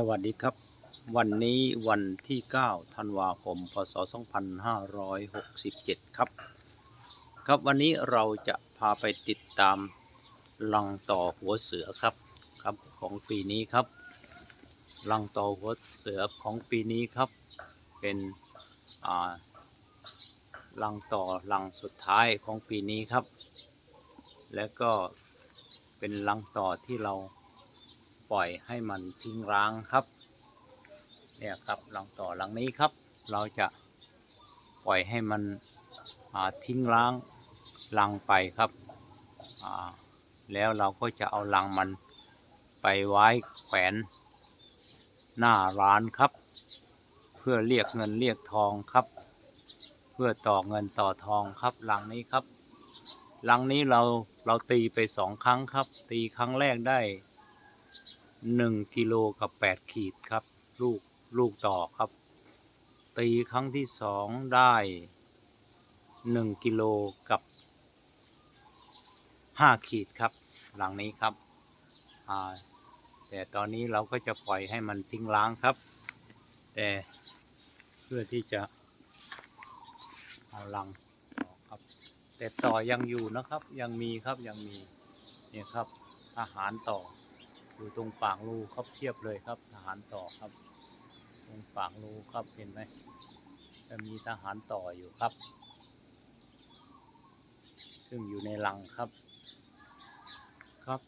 สวัสดีครับ วันนี้วันที่ 9 ธันวาคม พศ 2567 ครับ ครับวันนี้เราจะพาไปติดตามลังต่อหัวเสือครับครับของปีนี้ครับลังต่อหัวเสือของปีนี้ครับ เป็นอ่าลังต่อลังสุดท้ายของปีนี้ครับ และก็เป็นลังต่อที่เรา ปล่อยให้มันทิ้งร้างครับ เนี่ยครับหลังต่อหลังนี้ครับ เราจะปล่อยให้มันทิ้งร้างรังไปครับ แล้วเราก็จะเอารังมันไปไว้แขวนหน้าร้านครับ เพื่อเรียกเงินเรียกทองครับ เพื่อต่อเงินต่อทองครับลังนี้ครับลังนี้เราเราตีไปสองครั้งครับ ตีครั้งแรกได้ หนึ่งกิโลกับแปดขีดครับ ลูกลูกต่อครับ ตีครั้งที่สองได้หนึ่งกิโลกับห้าขีดครับ หลังนี้ครับแต่ตอนนี้เราก็จะปล่อยให้มันทิ้งล้างครับ แต่เพื่อที่จะเอาลังออกครับ แต่ต่อยังอยู่นะครับยังมีครับยังมีเนี่ยครับอาหารต่อ อยู่ตรงปากรูครับเทียบเลยครับ ทหารต่อครับ ตรงปากรูครับเห็นไหมจะมีทหารต่ออยู่ครับ ซึ่งอยู่ในรังครับครับ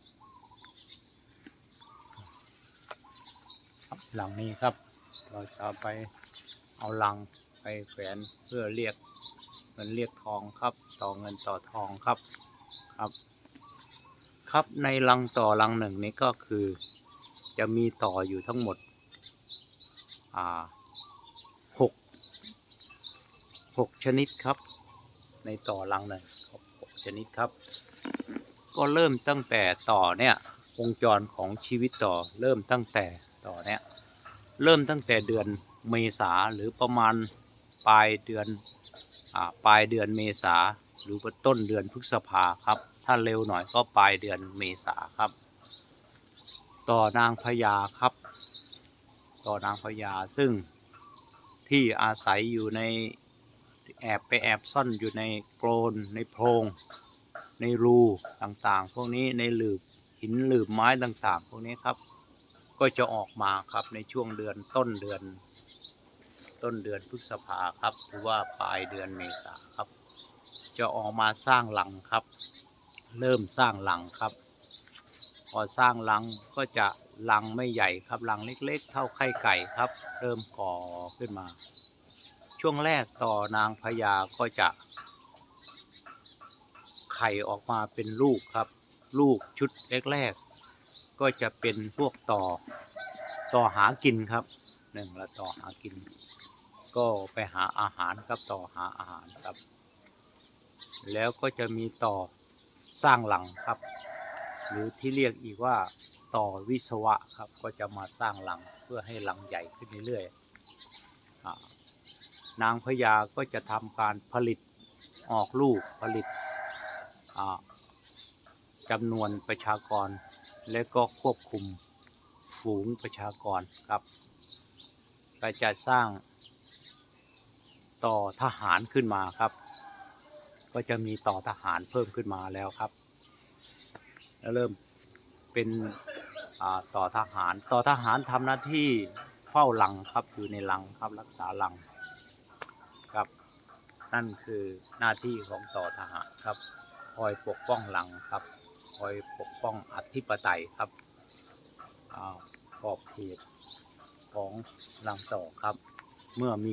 ครับหลังนี้ครับ เราจะไปเอาลังไปแขวนเพื่อเรียกเงินเรียกทองครับ ต่อเงินต่อทองครับครับ ครับในรังต่อรังหนึ่งนี้ก็คือจะมีต่ออยู่ทั้งหมดหกหกชนิดครับ ในต่อรังหนึ่งหกชนิดครับ ก็เริ่มตั้งแต่ต่อเนี่ยวงจรของชีวิตต่อเริ่มตั้งแต่ต่อเนี่ยเริ่มตั้งแต่เดือนเมษาหรือประมาณปลายเดือนอปลายเดือนเมษาหรือว่าต้นเดือนพฤษภาครับ ถ้าเร็วหน่อยก็ปลายเดือนเมษาครับ ต่อนางพญาครับ ต่อนางพญาซึ่งที่อาศัยอยู่ในแอบไปแอบซ่อนอยู่ในโกลนในโพรงในรูต่างๆ พวกนี้ในหลืบหินหลืบไม้ต่างๆ พวกนี้ครับ ก็จะออกมาครับในช่วงเดือนต้นเดือน ต้นเดือนพฤษภาครับ หรือว่าปลายเดือนเมษาครับ จะออกมาสร้างหลังครับ เริ่มสร้างหลังครับ พอสร้างหลังก็จะหลังไม่ใหญ่ครับหลังเล็กๆ เท่าไข่ไก่ครับ เริ่มก่อขึ้นมา ช่วงแรกต่อนางพญาก็จะไข่ออกมาเป็นลูกครับ ลูกชุดแรกๆก็จะเป็นพวกต่อต่อหากินครับหนึ่งละต่อหากิน ก็ไปหาอาหารครับต่อหาอาหารครับ แล้วก็จะมีต่อ สร้างหลังครับ หรือที่เรียกอีกว่าต่อวิศวะครับก็จะมาสร้างหลังเพื่อให้หลังใหญ่ขึ้นเรื่อยๆนางพญาก็จะทำการผลิตออกลูกผลิตอ่าจำนวนประชากร และก็ควบคุมฝูงประชากรครับก็จะสร้างต่อทหารขึ้นมาครับ ก็จะมีต่อทหารเพิ่มขึ้นมาแล้วครับแล้วเริ่มเป็นต่อทหารต่อทหารทำหน้าที่เฝ้าหลังครับอยู่ในหลังครับรักษาหลังครับ นั่นคือหน้าที่ของต่อทหารครับ คอยปกป้องหลังครับ คอยปกป้องอธิปไตยครับขอบเขตของหลังต่อครับ เมื่อมี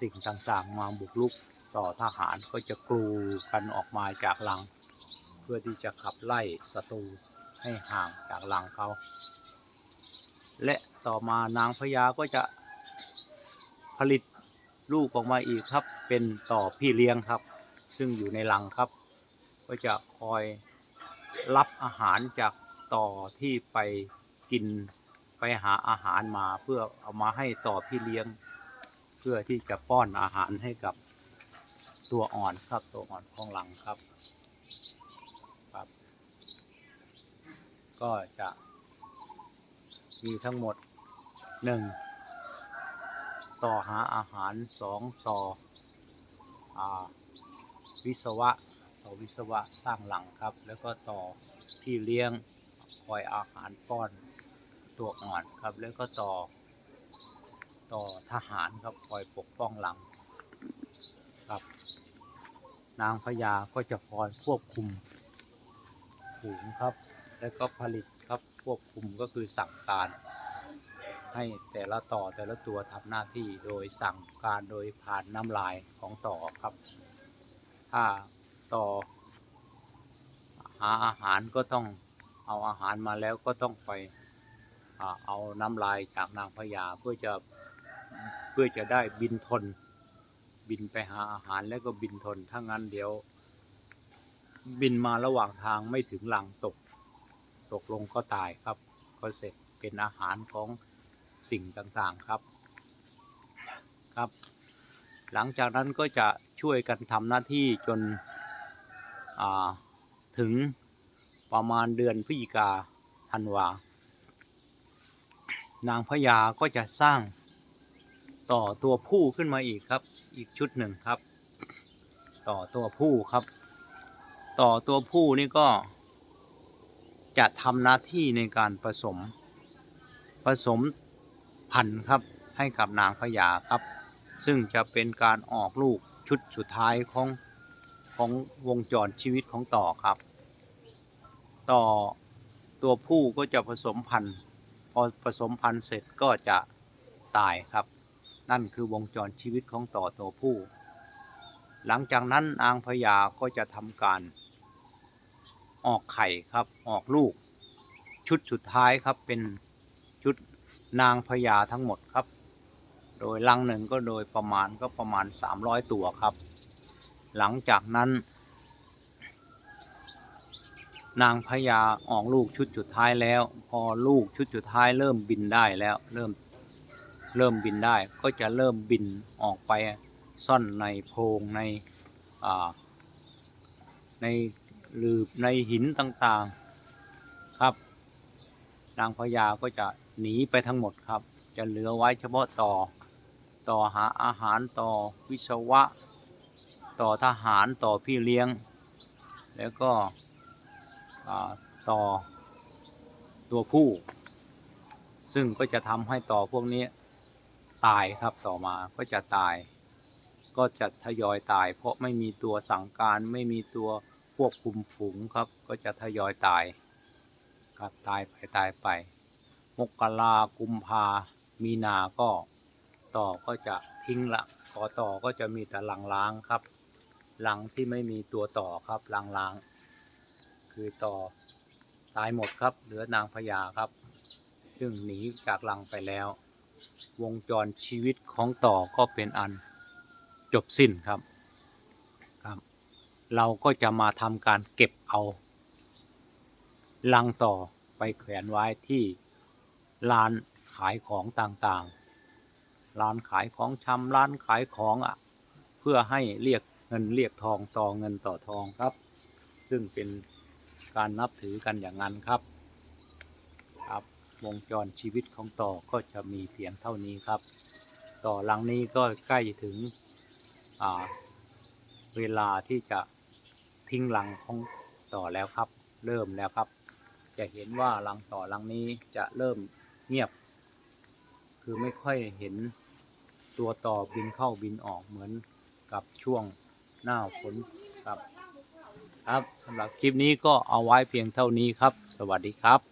สิ่งต่างๆ มาบุกรุกต่อทหารก็จะกลูกันออกมาจากหลัง เพื่อที่จะขับไล่ศัตรูให้ห่างจากหลังเขา และต่อมานางพญาก็จะผลิตลูกออกมาอีกครับเป็นต่อพี่เลี้ยงครับ ซึ่งอยู่ในรังครับ ก็จะคอยรับอาหารจากต่อที่ไปกินไปหาอาหารมาเพื่อเอามาให้ต่อพี่เลี้ยง เพื่อที่จะป้อนอาหารให้กับตัวอ่อนครับตัวอ่อนของหลังครับครับ ก็จะ มีทั้งหมดหนึ่งต่อหาอาหารสองต่ออวิศวะ ต่อวิศวะสร้างหลังครับ แล้วก็ต่อที่เลี้ยงคอยอาหารป้อนตัวอ่อนครับ แล้วก็ต่อ ต่อทหารครับคอยปกป้องหลังครับ นางพญาก็จะคอยควบคุมฝูงครับ แล้วก็ผลิตครับควบคุมก็คือสั่งการ ให้แต่ละต่อแต่ละตัวทำหน้าที่โดยสั่งการโดยผ่านน้ำลายของต่อครับ ถ้าต่อหาอาหารก็ต้องเอาอาหารมาแล้วก็ต้องไปเอาน้ำลายจากนางพญาเพื่อจะ เพื่อจะได้บินทน บินไปหาอาหารแล้วก็บินทน ถ้างั้นเดี๋ยว บินมาระหว่างทางไม่ถึงหลังตก ตกลงก็ตายครับ ก็เสร็จเป็นอาหารของสิ่งต่างๆครับ ครับ หลังจากนั้นก็จะช่วยกันทำหน้าที่จนถึงประมาณเดือนพฤศจิกาธันวา นางพญาก็จะสร้าง ต่อตัวผู้ขึ้นมาอีกครับ อีกชุดหนึ่งครับ ต่อตัวผู้ครับ ต่อตัวผู้นี่ก็ จะทำหน้าที่ในการผสม ผสมพันธุ์ครับให้กับนางพญาครับ ซึ่งจะเป็นการออกลูกชุดสุดท้ายของของวงจรชีวิตของต่อครับ ต่อตัวผู้ก็จะผสมพันธุ์ พอผสมพันธุ์เสร็จก็จะตายครับ นั่นคือวงจรชีวิตของต่อตัวผู้ หลังจากนั้นนางพญาก็จะทำการ ออกไข่ครับออกลูก ชุดสุดท้ายครับเป็นชุดนางพญาทั้งหมดครับ โดยลังหนึ่งก็โดยประมาณก็ประมาณ 300 ตัวครับ หลังจากนั้น นางพญาออกลูกชุดสุดท้ายแล้ว พอลูกชุดสุดท้ายเริ่มบินได้แล้วเริ่ม เริ่มบินได้ก็จะเริ่มบินออกไปซ่อนในโพรงในในหลืบในหินต่างๆครับ นางพญาก็จะหนีไปทั้งหมดครับ จะเหลือไว้เฉพาะต่อต่อหาอาหารต่อวิศวะ ต่อทหารต่อพี่เลี้ยง แล้วก็ต่อตัวผู้ ซึ่งก็จะทำให้ต่อพวกนี้ ตายครับต่อมาก็จะตาย ก็จะทยอยตาย เพราะไม่มีตัวสั่งการไม่มีตัวควบคุมฝูงครับ ก็จะทยอยตายครับตายไปตายไป มกรากุมภามีนาก็ ต่อก็จะทิ้งละพอต่อก็จะมีแต่หลังล้างครับหลังที่ไม่มีตัวต่อครับหลังล้าง คือต่อตายหมดครับ เหลือนางพญาครับ ซึ่งหนีจากหลังไปแล้ว วงจรชีวิตของต่อก็เป็นอันจบสิ้นครับครับ เราก็จะมาทำการเก็บเอาลังต่อไปแขวนไว้ที่ร้านขายของต่างๆ ร้านขายของชำร้านขายของอะ เพื่อให้เรียกเงินเรียกทองต่อเงินต่อทองครับ ซึ่งเป็นการนับถือกันอย่างนั้นครับครับ วงจรชีวิตของต่อก็จะมีเพียงเท่านี้ครับ ต่อหลังนี้ก็ใกล้ถึงเวลาที่จะทิ้งหลังของต่อแล้วครับ เริ่มแล้วครับ จะเห็นว่าหลังต่อหลังนี้จะเริ่มเงียบ คือไม่ค่อยเห็นตัวต่อบินเข้าบินออกเหมือนกับช่วงหน้าฝนครับ ครับสำหรับคลิปนี้ก็เอาไว้เพียงเท่านี้ครับ สวัสดีครับ